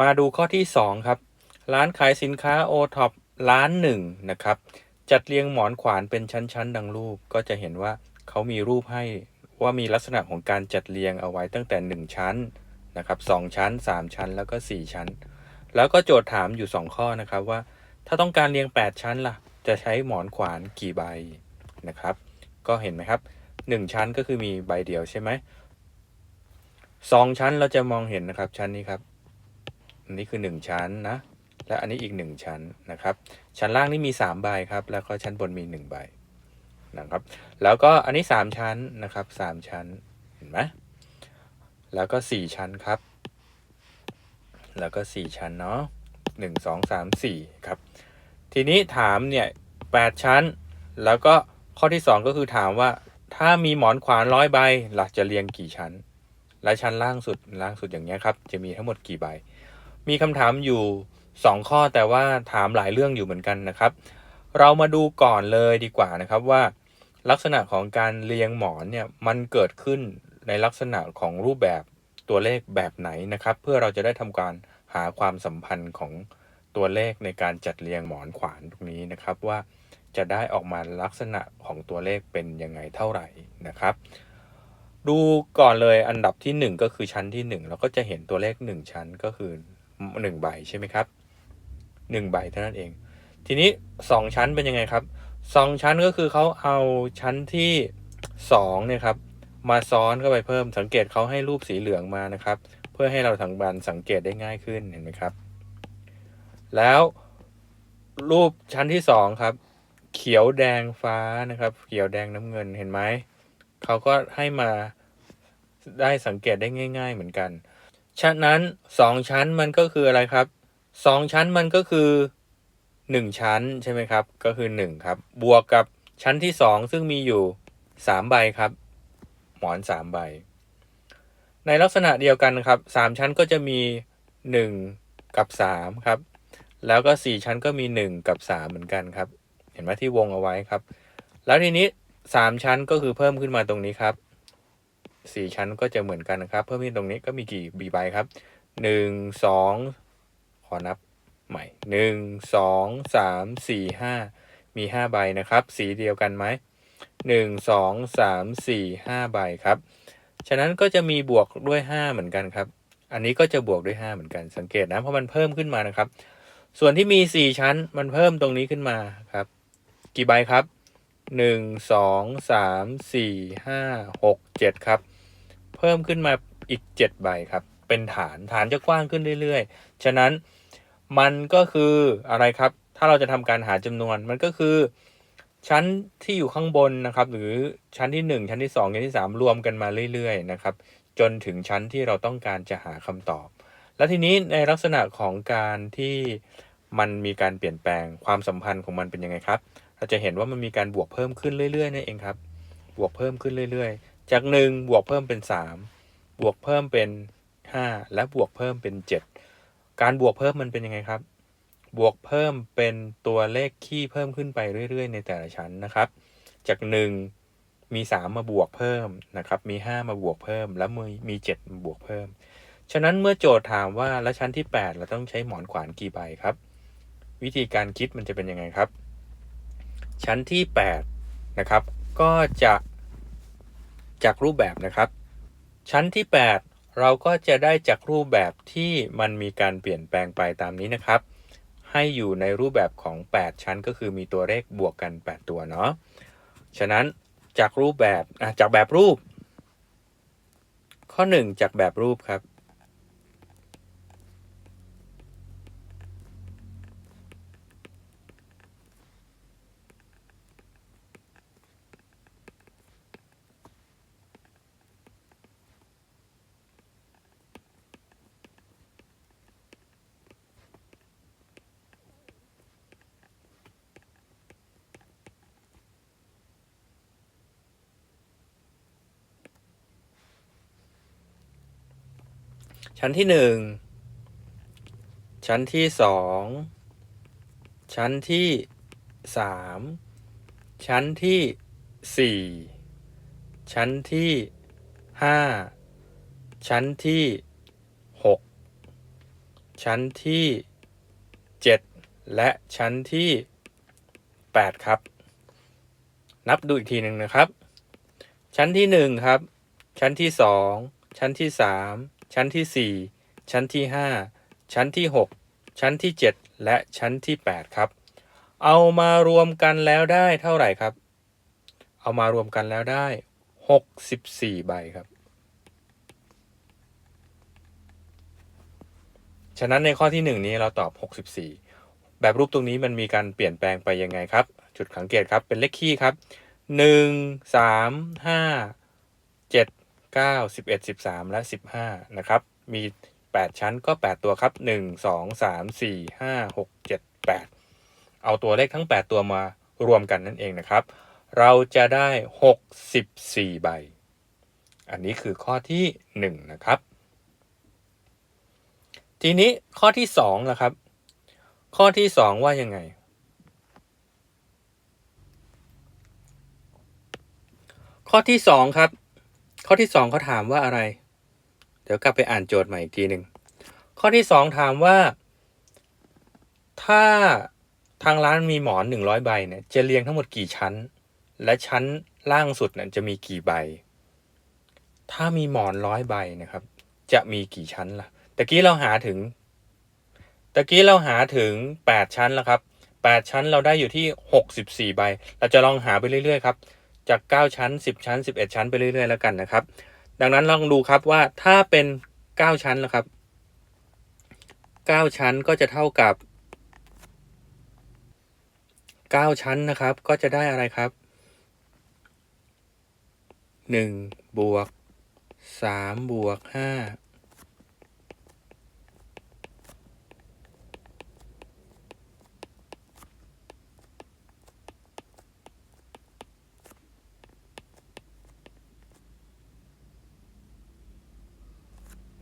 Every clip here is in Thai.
มาดูข้อที่ 2 ครับ ร้านขายสินค้าโอท็อปร้านหนึ่งนะครับ จัดเรียงหมอนขวานเป็นชั้น ๆ ดังรูป ก็จะเห็นว่าเขามีรูปให้ว่ามีลักษณะของการจัดเรียงเอาไว้ตั้งแต่ 1 ชั้นนะครับสชั้น 3 ชั้นแล้วก็ 4 ชั้น แล้วก็โจทย์ถามอยู่ 2 ข้อนะครับว่า ถ้าต้องการเรียง 8 ชั้นล่ะ จะใช้หมอนขวานกี่ใบนะครับ ก็เห็นไหมครับ 1 ชั้นก็คือมีใบเดียวใช่ไหมสองชั้นเราจะมองเห็นนะครับชั้นนี้ครับ อันนี้คือ 1 ชั้นนะ และอันนี้อีก 1 ชั้นนะครับ ชั้นล่างนี่มี3ใบครับ แล้วก็ชั้นบนมี1ใบนะครับ แล้วก็อันนี้ 3 ชั้นนะครับ 3 ชั้น เห็นไหมแล้วก็ 4 ชั้นครับ แล้วก็ 4 ชั้นเนาะหนึ่งสองสามสี่ครับ ทีนี้ถามเนี่ยแปดชั้น แล้วก็ข้อที่2ก็คือถามว่าถ้ามีหมอนขวานร้อยใบหลักจะเรียงกี่ชั้น และชั้นล่างสุดล่างสุดอย่างเงี้ยครับ จะมีทั้งหมดกี่ใบ มีคำถามอยู่ 2 ข้อแต่ว่าถามหลายเรื่องอยู่เหมือนกันนะครับ เรามาดูก่อนเลยดีกว่านะครับว่า ลักษณะของการเรียงหมอนเนี่ยมันเกิดขึ้นในลักษณะของรูปแบบตัวเลขแบบไหนนะครับ เพื่อเราจะได้ทำการหาความสัมพันธ์ของตัวเลขในการจัดเรียงหมอนขวานตรงนี้นะครับว่าจะได้ออกมาลักษณะของตัวเลขเป็นยังไงเท่าไหร่นะครับ ดูก่อนเลยอันดับที่ 1 ก็คือชั้นที่ 1 เราก็จะเห็นตัวเลข 1 ชั้นก็คือ 1ใบใช่ไหมครับ1ใบเท่านั้นเอง ทีนี้2ชั้นเป็นยังไงครับ2ชั้นก็คือเขาเอาชั้นที่2เนี่ยครับมาซ้อนเข้าไปเพิ่มสังเกตเขาให้รูปสีเหลืองมานะครับ เพื่อให้เราทางบันสังเกตได้ง่ายขึ้นเห็นไหมครับ แล้วรูปชั้นที่สองครับ เขียวแดงฟ้านะครับ เขียวแดงน้ำเงินเห็นไหมเขาก็ให้มาได้สังเกตได้ง่าย ๆ เหมือนกัน ฉะนั้นสองชั้นมันก็คืออะไรครับสองชั้นมันก็คือหนึ่งชั้นใช่ไหมครับ ก็คือหนึ่งครับ บวกกับชั้นที่สองซึ่งมีอยู่สามใบครับ หมอนสามใบ ในลักษณะเดียวกันครับสามชั้นก็จะมีหนึ่งกับสามครับ แล้วก็สี่ชั้นก็มีหนึ่งกับสามเหมือนกันครับ เห็นไหมที่วงเอาไว้ครับ แล้วทีนี้สามชั้นก็คือเพิ่มขึ้นมาตรงนี้ครับ สี่ชั้นก็จะเหมือนกันนะครับ เพิ่มขึ้นตรงนี้ก็มีกี่บีใบครับหนึ่งสองขอนับใหม่หนึ่งสองสามสี่ห้ามีห้าใบนะครับ สีเดียวกันไหมหนึ่งสองสามสี่ห้าใบครับ ฉะนั้นก็จะมีบวกด้วยห้าเหมือนกันครับ อันนี้ก็จะบวกด้วยห้าเหมือนกันสังเกตนะเพราะมันเพิ่มขึ้นมานะครับ ส่วนที่มีสี่ชั้นมันเพิ่มตรงนี้ขึ้นมาครับ กี่ใบครับ หนึ่งสองสามสี่ห้าหกเจ็ดครับ เพิ่มขึ้นมาอีกเจ็ดใบครับ เป็นฐานฐานจะกว้างขึ้นเรื่อยๆ ฉะนั้นมันก็คืออะไรครับ ถ้าเราจะทำการหาจำนวนมันก็คือ ชั้นที่อยู่ข้างบนนะครับ หรือชั้นที่ 1 ชั้นที่ 2 ชั้นที่ 3 รวมกันมาเรื่อยๆนะครับ จนถึงชั้นที่เราต้องการจะหาคำตอบ แล้วทีนี้ในลักษณะของการที่มันมีการเปลี่ยนแปลงความสัมพันธ์ของมันเป็นยังไงครับ เราจะเห็นว่ามันมีการบวกเพิ่มขึ้นเรื่อยๆนั่นเองครับ บวกเพิ่มขึ้นเรื่อยๆ จาก 1 บวกเพิ่มเป็น 3 บวกเพิ่มเป็น 5 และบวกเพิ่มเป็น 7 การบวกเพิ่มมันเป็นยังไงครับ บวกเพิ่มเป็นตัวเลขคี่เพิ่มขึ้นไปเรื่อย ๆ ในแต่ละชั้นนะครับ จาก 1 มี 3 มาบวกเพิ่มนะครับ มี 5 มาบวกเพิ่ม แล้วมีมี 7 มาบวกเพิ่ม ฉะนั้นเมื่อโจทย์ถามว่าแล้วชั้นที่ 8 เราต้องใช้หมอนขวานกี่ใบครับ วิธีการคิดมันจะเป็นยังไงครับ ชั้นที่ 8 นะครับ ก็จะจากรูปแบบนะครับ ชั้นที่ 8 เราก็จะได้จากรูปแบบที่มันมีการเปลี่ยนแปลงไปตามนี้นะครับ ให้อยู่ในรูปแบบของ 8 ชั้นก็คือมีตัวเลขบวกกัน 8 ตัวเนาะฉะนั้นจากรูปแบบจากแบบรูป ข้อ 1 จากแบบรูปครับ ชั้นที่หนึ่งชั้นที่สองชั้นที่สามชั้นที่สี่ชั้นที่ห้าชั้นที่หกชั้นที่7และชั้นที่8ครับ นับดูอีกทีหนึ่งนะครับ ชั้นที่1ครับ ชั้นที่2ชั้นที่3 ชั้นที่ 4 ชั้นที่ 5 ชั้นที่ 6 ชั้นที่ 7 และชั้นที่ 8 ครับ เอามารวมกันแล้วได้เท่าไหร่ครับ เอามารวมกันแล้วได้ 64 ใบครับ ฉะนั้นในข้อที่ 1 นี้เราตอบ 64 แบบรูปตรงนี้มันมีการเปลี่ยนแปลงไปยังไงครับ จุดสังเกตครับเป็นเลขคี่ครับ 1 3 5 7 9 11 13 และ 15 นะครับ มี 8 ชั้นก็ 8 ตัวครับ 1 2 3 4 5 6 7 8 เอาตัวเลขทั้ง 8 ตัวมารวมกันนั่นเองนะครับ เราจะได้ 64 ใบ อันนี้คือข้อที่ 1 นะครับ ทีนี้ข้อที่2นะครับ ข้อที่ 2 ว่ายังไงข้อที่ 2 ครับ ข้อที่2เขาถามว่าอะไร เดี๋ยวกลับไปอ่านโจทย์ใหม่อีกทีหนึ่งข้อที่2ถามว่า ถ้าทางร้านมีหมอน100ใบเนี่ยจะเรียงทั้งหมดกี่ชั้น และชั้นล่างสุดเนี่ยจะมีกี่ใบ ถ้ามีหมอนร้อยใบนะครับ จะมีกี่ชั้นล่ะตะกี้เราหาถึงตะกี้เราหาถึง8ชั้นแล้วครับ8ชั้นเราได้อยู่ที่64ใบ เราจะลองหาไปเรื่อยๆครับ จาก 9 ชั้น 10 ชั้น 11 ชั้นไปเรื่อยๆแล้วกันนะครับ ดังนั้นลองดูครับว่าถ้าเป็น 9 ชั้นแล้วครับ 9 ชั้นก็จะเท่ากับ 9 ชั้นนะครับ ก็จะได้อะไรครับ 1 บวก3บวก5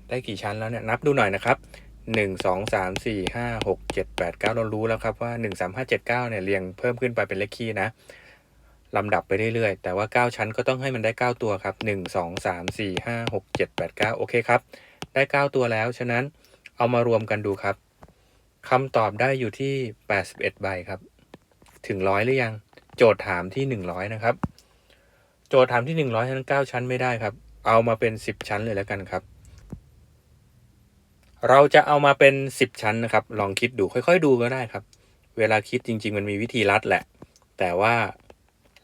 ได้กี่ชั้นแล้วเนี่ยนับดูหน่อยนะครับหนึ่งสองสามสี่ห้าหกเจ็ดแปดเก้าเรารู้แล้วครับว่าหนึ่งสามห้าเจ็ดเก้าเนี่ยเรียงเพิ่มขึ้นไปเป็นเลขคี่นะลำดับไปเรื่อยๆ แต่ว่าเก้าชั้นก็ต้องให้มันได้เก้าตัวครับหนึ่งสองสามสี่ห้าหกเจ็ดแปดเก้าโอเคครับ ได้เก้าตัวแล้วฉะนั้นเอามารวมกันดูครับคำตอบได้อยู่ที่แปดสิบเอ็ดใบครับ ถึงร้อยหรือยัง โจทย์ถามที่หนึ่งร้อยนะครับ โจทย์ถามที่หนึ่งร้อยฉะนั้นเก้าชั้นไม่ได้ครับ เอามาเป็นสิบชั้นเลยแล้วกันครับ เราจะเอามาเป็น 10 ชั้นนะครับ ลองคิดดูค่อย ๆ ดูก็ได้ครับ เวลาคิดจริง ๆ มันมีวิธีลัดแหละ แต่ว่า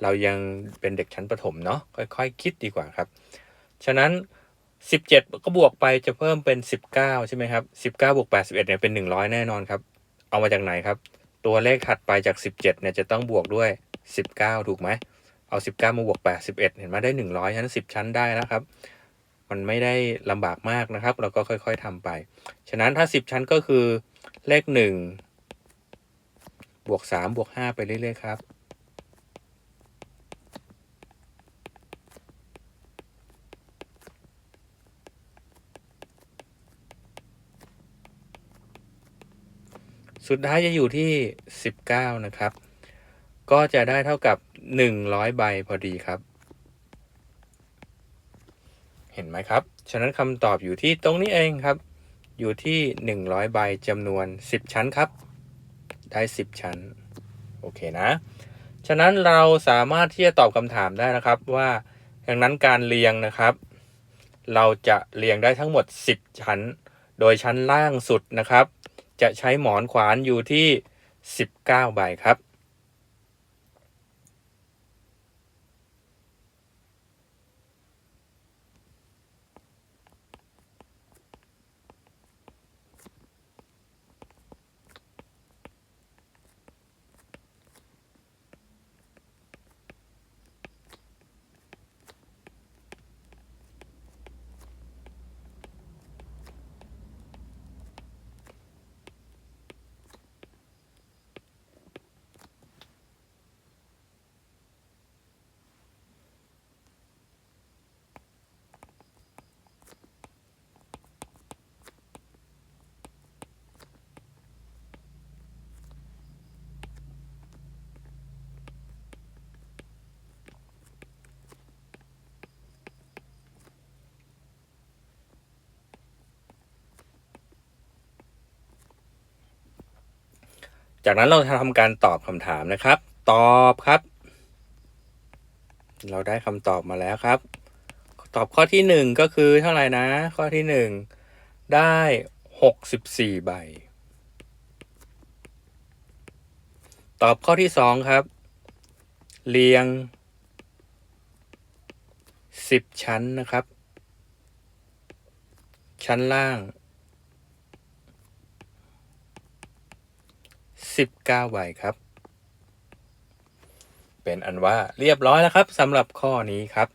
เรายังเป็นเด็กชั้นประถมเนาะค่อยๆคคิดดีกว่าครับ ฉะนั้น 17 ก็บวกไปจะเพิ่มเป็น 19 ใช่ไหมครับ 19บวก81เนี่ยเป็น 100 แน่นอนครับ เอามาจากไหนครับ ตัวเลขถัดไปจาก 17เนี่ยจะต้องบวกด้วย 19 ถูกไหมเอา 19 มาบวก81 เห็นไหมได้ 100ฉะนั้น 10 ชั้นได้นะครับ มันไม่ได้ลำบากมากนะครับ เราก็ค่อยๆทำไป ฉะนั้นถ้า 10 ชั้นก็คือเลข 1 บวก 3 บวก 5 ไปเรื่อยๆครับสุดท้ายจะอยู่ที่ 19 นะครับ ก็จะได้เท่ากับ 100 ใบพอดีครับ เห็นไหมครับ ฉะนั้นคำตอบอยู่ที่ตรงนี้เองครับ อยู่ที่ 100 ใบจำนวน 10 ชั้นครับ ได้ 10 ชั้น โอเคนะ ฉะนั้นเราสามารถที่จะตอบคำถามได้นะครับว่าดังนั้นการเรียงนะครับ เราจะเรียงได้ทั้งหมด 10 ชั้น โดยชั้นล่างสุดนะครับ จะใช้หมอนขวานอยู่ที่ 19 ใบครับ จากนั้นเราจะทำการตอบคำถามนะครับ ตอบครับ เราได้คำตอบมาแล้วครับ ตอบข้อที่หนึ่งก็คือเท่าไหร่นะ ข้อที่หนึ่งได้หกสิบสี่ใบ ตอบข้อที่สองครับ เรียงสิบชั้นนะครับ ชั้นล่าง สิบเก้าใบครับ เป็นอันว่าเรียบร้อยแล้วครับสำหรับข้อนี้ครับ